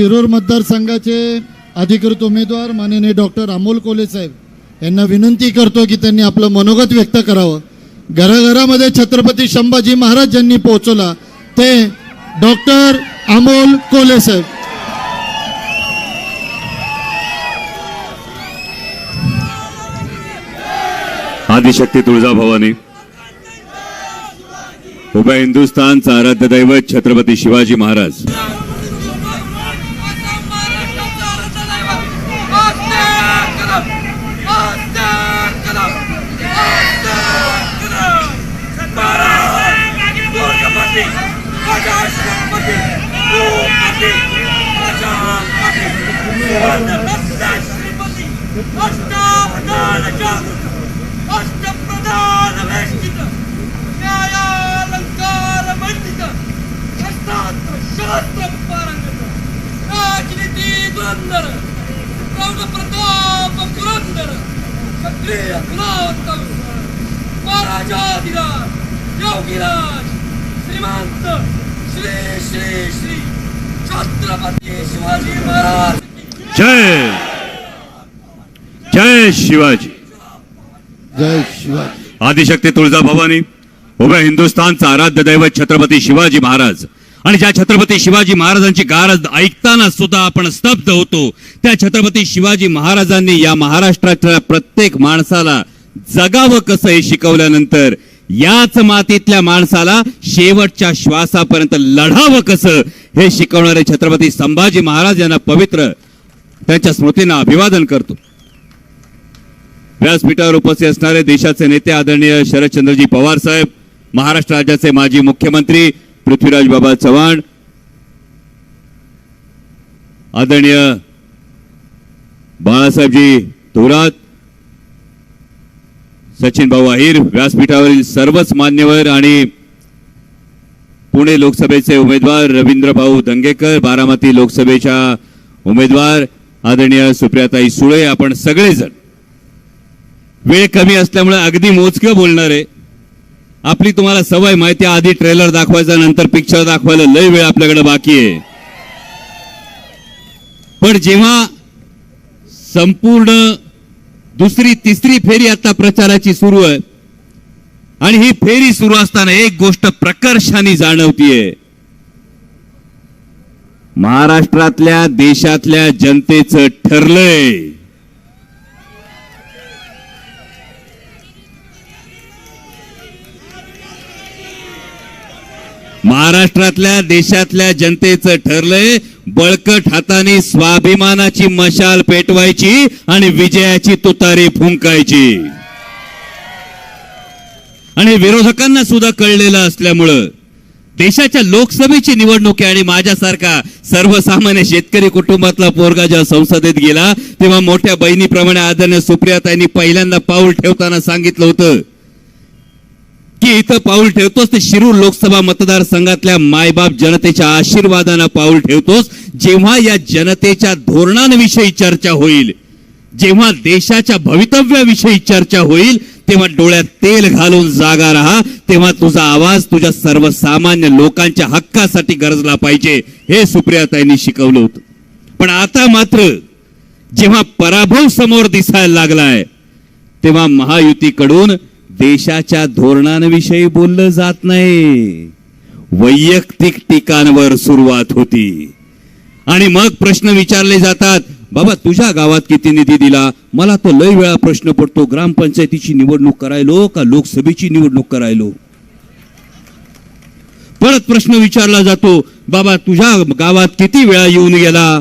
शिरूर मतदारसंघाचे अधिकृत उमेदवार माननीय डॉक्टर अमोल कोले साहेब. यांना विनंती करतो की त्यांनी आपलं मनोगत व्यक्त करावं. घराघरामध्ये छत्रपती संभाजी महाराज ज्यांनी पोहोचवला ते डॉक्टर अमोल कोले साहेब. आदिशक्ती तुळजाभवानी. उभ्या हिंदुस्थानचा आराध्य दैवत छत्रपती शिवाजी महाराज. अष्टप्रधान वेष्टित न्यायालंकार मंडित शस्त्रास्त्र शास्त्र पारंगत राजनीती धुरंधर प्रौढ प्रताप पुरंदर क्षत्रिय कुलावतम महाराजाधिराज योगीराज श्रीमंत श्री श्री श्री छत्रपती शिवाजी महाराज जय। जय शिवाजी। जय शिवाजी। आदिशक्ती तुळजाभवानी उभ्या हिंदुस्थानचा आराध्य दैवत छत्रपती शिवाजी महाराज. आणि ज्या छत्रपती शिवाजी महाराजांची गारज ऐकताना सुद्धा आपण स्तब्ध होतो त्या छत्रपती शिवाजी महाराजांनी या महाराष्ट्रातल्या प्रत्येक माणसाला जगावं कसं हे शिकवल्यानंतर याच मातीतल्या माणसाला शेवटच्या श्वासापर्यंत लढावं कसं हे शिकवणारे छत्रपती संभाजी महाराज यांना पवित्र त्यांच्या स्मृतींना अभिवादन करतो. व्यासपीठावर उपस्थित असणारे देशाचे नेते आदरणीय शरदचंद्रजी पवार साहेब महाराष्ट्र राज्याचे माजी मुख्यमंत्री पृथ्वीराज बाबा चव्हाण आदरणीय बाळासाहेबजी थोरात सचिन भाऊ अहिर व्यासपीठावरील सर्वच मान्यवर आणि पुणे लोकसभेचे उमेदवार रवींद्र भाऊ दंगेकर बारामती लोकसभेच्या उमेदवार आदरणीय सुप्रियाताई सुळे आपण सगळेजण. वेळ कमी असल्यामुळे अगदी मोजकं बोलणार आहे. आपली तुम्हाला सवय माहिती आधी ट्रेलर दाखवायचा नंतर पिक्चर दाखवायला लय वेळ आपल्याकडे बाकी आहे. पण जेव्हा संपूर्ण दुसरी तिसरी फेरी आता प्रचाराची सुरू आहे. आणि ही फेरी सुरू असताना एक गोष्ट प्रकर्षाने जाणवतीये. महाराष्ट्रातल्या देशातल्या जनतेचं ठरलंय. महाराष्ट्रातल्या देशातल्या जनतेचं ठरलंय बळकट हाताने स्वाभिमानाची मशाल पेटवायची आणि विजयाची तुतारी फुंकायची. आणि विरोधकांना सुद्धा कळलेलं असल्यामुळं देशाच्या लोकसभेची निवडणूक आहे आणि माझ्यासारखा सर्वसामान्य शेतकरी कुटुंबातला पोरगा जेव्हा संसदेत गेला तेव्हा मोठ्या बहिणीप्रमाणे आदरणीय सुप्रियाताईंनी पहिल्यांदा पाऊल ठेवताना सांगितलं होतं की इथं पाऊल ठेवतोस ते शिरूर लोकसभा मतदारसंघातल्या मायबाप जनतेच्या आशीर्वादानं पाऊल ठेवतोस. जेव्हा या जनतेच्या धोरणांविषयी चर्चा होईल जेव्हा देशाच्या भवितव्याविषयी चर्चा होईल तेव्हा डोळ्यात तेल घालून जागा राहा. तेव्हा तुझा आवाज तुझ्या सर्वसामान्य लोकांच्या हक्कासाठी गरजला पाहिजे. हे सुप्रियाताईंनी शिकवलं होतं. पण आता मात्र जेव्हा पराभव समोर दिसायला लागलाय तेव्हा महायुतीकडून देशाच्या धोरणांविषयी बोललं जात नाही. वैयक्तिक टीकांवर सुरुवात होती. आणि मग प्रश्न विचारले जातात बाबा तुझ्या गावात किती निधी दिला? मला तो लय वेळा प्रश्न पडतो. ग्रामपंचायतीची निवडणूक करायलो का लोकसभेची निवडणूक करायलो? परत प्रश्न विचारला जातो बाबा तुझ्या गावात किती वेळा येऊन गेला?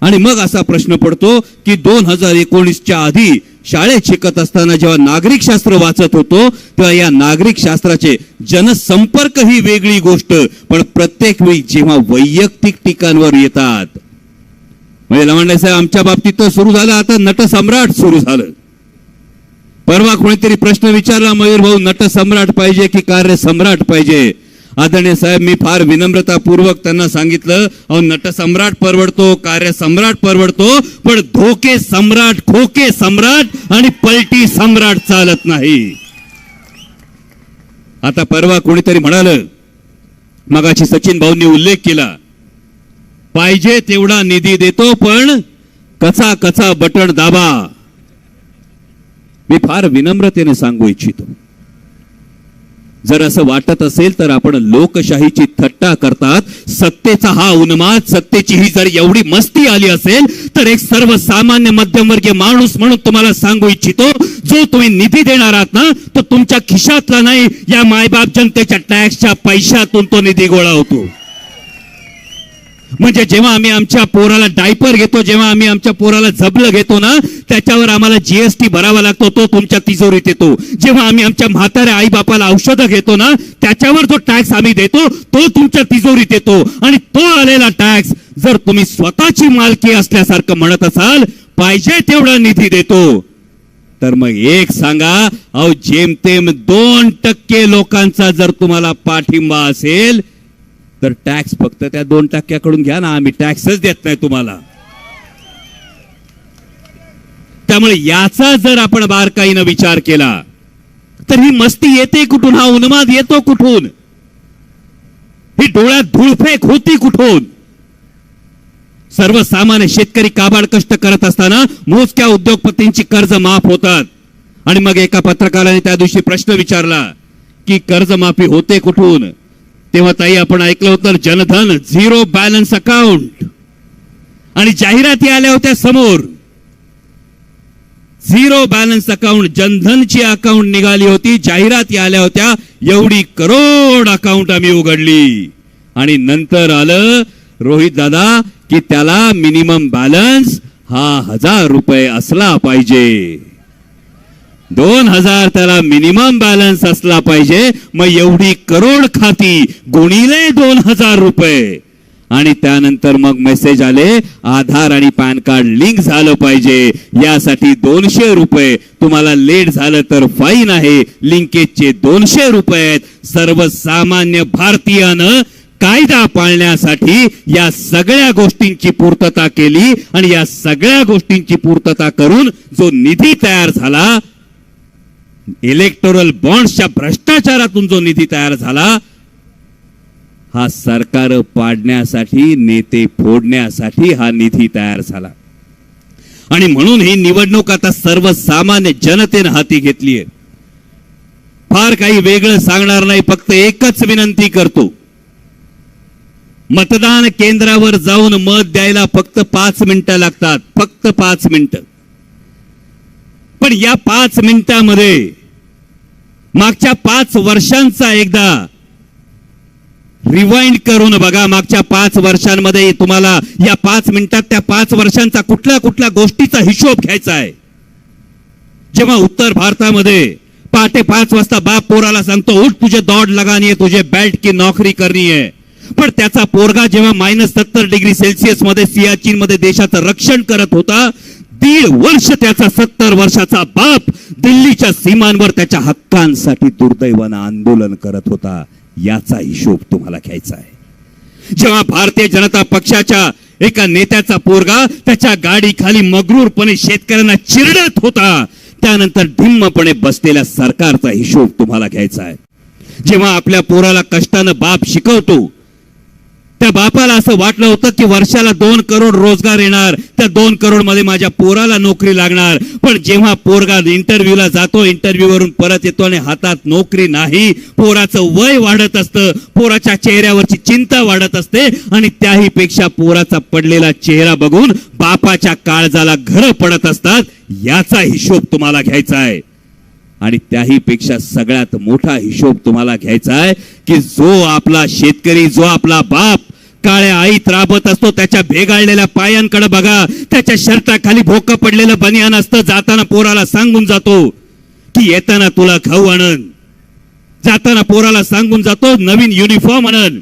आणि मग असा प्रश्न पडतो की दोन हजार एकोणीसच्या आधी शाळेत शिकत असताना जेव्हा नागरिक शास्त्र वाचत होतो तेव्हा या नागरिक शास्त्राचे जनसंपर्क ही वेगळी गोष्ट. पण प्रत्येक वेळी जेव्हा वैयक्तिक टीकांवर येतात म्हणजे लवांडे साहेब आमच्या बाबतीत तर सुरू झालं आता नटसम्राट सुरू झालं. परवा कोणीतरी प्रश्न विचारला मयूर भाऊ नटसम्राट पाहिजे की कार्य सम्राट पाहिजे? आदरणीय साहेब मी फार विनम्रतापूर्वक त्यांना सांगितलं अहो नटसम्राट परवडतो कार्य सम्राट परवडतो पण धोके सम्राट खोके सम्राट आणि पलटी सम्राट चालत नाही. आता परवा कोणीतरी म्हणाल मगाशी सचिन भाऊंनी उल्लेख केला पाहिजे तेवढा निधी देतो पण कचा कचा बटण दाबा. मी फार विनम्रतेने सांगू इच्छितो. जर असं वाटत असेल तर आपण लोकशाहीची थट्टा करतात. सत्तेचा हा उन्माद सत्तेची ही जर एवढी मस्ती आली असेल तर एक सर्वसामान्य मध्यमवर्गीय माणूस म्हणून तुम्हाला सांगू इच्छितो जो तुम्ही निधी देणार आहात ना तो तुमच्या खिशातला नाही या मायबाप जनतेच्या टॅक्सच्या पैशातून तो निधी गोळा होतो. म्हणजे जेव्हा आम्ही आमच्या पोराला डायपर घेतो जेव्हा आम्ही आमच्या पोराला जबलं घेतो ना त्याच्यावर आम्हाला जीएसटी भरावा लागतो तो तुमच्या तिजोरीत येतो. जेव्हा आम्ही आमच्या म्हाताऱ्या आई बापाला औषधं घेतो ना त्याच्यावर जो टॅक्स आम्ही देतो तो तुमच्या तिजोरीत येतो. आणि तो आलेला टॅक्स जर तुम्ही स्वतःची मालकी असल्यासारखं म्हणत असाल पाहिजे तेवढा निधी देतो. तर मग एक सांगा अहो जेमतेम दोन टक्के लोकांचा जर तुम्हाला पाठिंबा असेल तर टॅक्स फक्त त्या दोन टक्क्याकडून घ्या ना आम्ही टॅक्सच देत नाही तुम्हाला. त्यामुळे याचा जर आपण बारकाईनं विचार केला तर ही मस्ती येते कुठून? हा उन्माद येतो कुठून? ही डोळ्यात धुळफेक होती कुठून? सर्वसामान्य शेतकरी काबाड कष्ट करत असताना मोजक्या उद्योगपतींची कर्ज माफ होतात. आणि मग एका पत्रकाराने त्या दिवशी प्रश्न विचारला की कर्जमाफी होते कुठून? तेव्हा ताई आपण ऐकलं होतं जनधन झिरो बॅलन्स अकाउंट. आणि जाहिराती आल्या होत्या समोर. झिरो बॅलन्स अकाउंट जनधनची अकाउंट निघाली होती जाहिराती आल्या होत्या एवढी करोड अकाउंट आम्ही उघडली. आणि नंतर आलं रोहित दादा की त्याला मिनिमम बॅलन्स हा हजार रुपये असला पाहिजे. दोन हजार त्याला मिनिमम बॅलन्स असला पाहिजे. मग एवढी करोड खाती गुणिले दोन हजार रुपये. आणि त्यानंतर मग मेसेज आले आधार आणि पॅन कार्ड लिंक झालं पाहिजे. यासाठी दोनशे रुपये. तुम्हाला लेट झालं तर फाईन आहे. लिंकेजचे दोनशे रुपये आहेत. सर्वसामान्य भारतीयानं कायदा पाळण्यासाठी या सगळ्या गोष्टींची पूर्तता केली. आणि या सगळ्या गोष्टींची पूर्तता करून जो निधी तयार झाला इलेक्टोरल बॉन्ड्सच्या भ्रष्टाचारातून जो निधी तयार झाला हा सरकार पाडण्यासाठी नेते फोडण्यासाठी हा निधी तयार झाला. आणि म्हणून ही निवडणूक आता सर्वसामान्य जनतेनं हाती घेतली आहे. फार काही वेगळं सांगणार नाही फक्त एकच विनंती करतो. मतदान केंद्रावर जाऊन मत द्यायला फक्त पाच मिनिटं लागतात फक्त पाच मिनिटं. पण या पाच मिनिटामध्ये मागच्या पाच वर्षांचा एकदा रिवाइंड करून बघा मागच्या पाच वर्षांमध्ये तुम्हाला या पाच मिनिटात त्या पाच वर्षांचा कुठल्या कुठल्या गोष्टीचा हिशोब घ्यायचा आहे. जेव्हा उत्तर भारतामध्ये पहाटे पाच वाजता बाप पोराला सांगतो उठ तुझे दौड लगानी आहे तुझे बेल्ट की नोकरी करनी आहे. पण त्याचा पोरगा जेव्हा मायनस सत्तर डिग्री सेल्सिअसमध्ये सियाचीन मध्ये देशाचं रक्षण करत होता दीड वर्ष त्याचा सत्तर वर्षाचा बाप दिल्लीच्या सीमांवर त्याच्या हक्कांसाठी दुर्दैवानं आंदोलन करत होता. याचा हिशोब तुम्हाला घ्यायचा आहे. जेव्हा भारतीय जनता पक्षाच्या एका नेत्याचा पोरगा त्याच्या गाडीखाली मगरूरपणे शेतकऱ्यांना चिरडत होता त्यानंतर ढिम्मपणे बसलेल्या सरकारचा हिशोब तुम्हाला घ्यायचा आहे. जेव्हा आपल्या पोराला कष्टानं बाप शिकवतो त्या बापाला असं वाटलं होतं की वर्षाला दोन करोड रोजगार येणार. त्या दोन करोडमध्ये माझ्या पोराला नोकरी लागणार. पण जेव्हा पोरगा इंटरव्ह्यूला जातो इंटरव्ह्यूवरून परत येतो आणि हातात नोकरी नाही पोराचं वय वाढत असतं पोराच्या चेहऱ्यावरची चिंता वाढत असते आणि त्याही पेक्षा पोराचा पडलेला चेहरा बघून बापाच्या काळजाला घर पडत असतात याचा हिशोब तुम्हाला घ्यायचा आहे. आणि त्याही पेक्षा सगळ्यात मोठा हिशोब तुम्हाला घ्यायचा आहे की जो आपला शेतकरी जो आपला बाप काळ्या आईत राबत असतो त्याच्या भेगाळलेल्या पायांकडे बघा. त्याच्या शर्टाखाली भोकं पडलेलं बनियान असतं जाताना पोराला सांगून जातो की येताना तुला खाऊ आणन. जाताना पोराला सांगून जातो नवीन युनिफॉर्म आणन.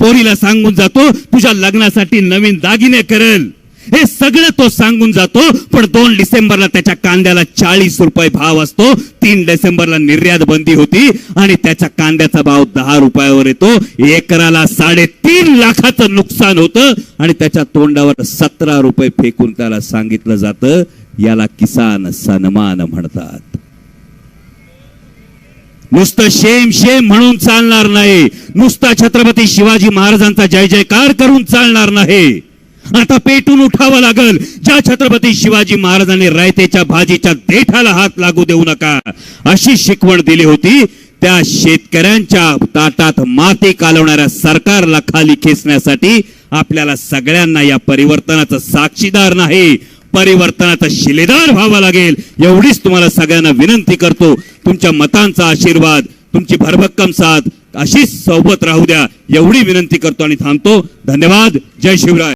पोरीला सांगून जातो तुझ्या लग्नासाठी नवीन दागिने करेल. हे सगळं तो सांगून जातो पण दोन डिसेंबरला त्याच्या कांद्याला चाळीस रुपये भाव असतो. तीन डिसेंबरला निर्यात बंदी होती आणि त्याच्या कांद्याचा भाव दहा रुपयावर येतो. एकराला साडेतीन लाखाचं नुकसान होतं आणि त्याच्या तोंडावर सतरा रुपये फेकून त्याला सांगितलं जातं. याला किसान सन्मान म्हणतात. नुसतं शेम शेम म्हणून चालणार नाही. नुसता छत्रपती शिवाजी महाराजांचा जय जयकार करून चालणार नाही. आता पेटून उठावं लागल. ज्या छत्रपती शिवाजी महाराजांनी रायतेच्या भाजीच्या देठाला हात लागू देऊ नका. अशी शिकवण दिली होती त्या शेतकऱ्यांच्या ताटात माती कालवणाऱ्या सरकारला खाली खेचण्यासाठी आपल्याला सगळ्यांना या परिवर्तनाचं साक्षीदार नाही परिवर्तनाचा शिलेदार व्हावा लागेल. एवढीच तुम्हाला सगळ्यांना विनंती करतो. तुमच्या मतांचा आशीर्वाद तुमची भरभक्कम साथ अशीच सोबत राहू द्या. एवढी विनंती करतो आणि थांबतो. धन्यवाद. जय शिवराय.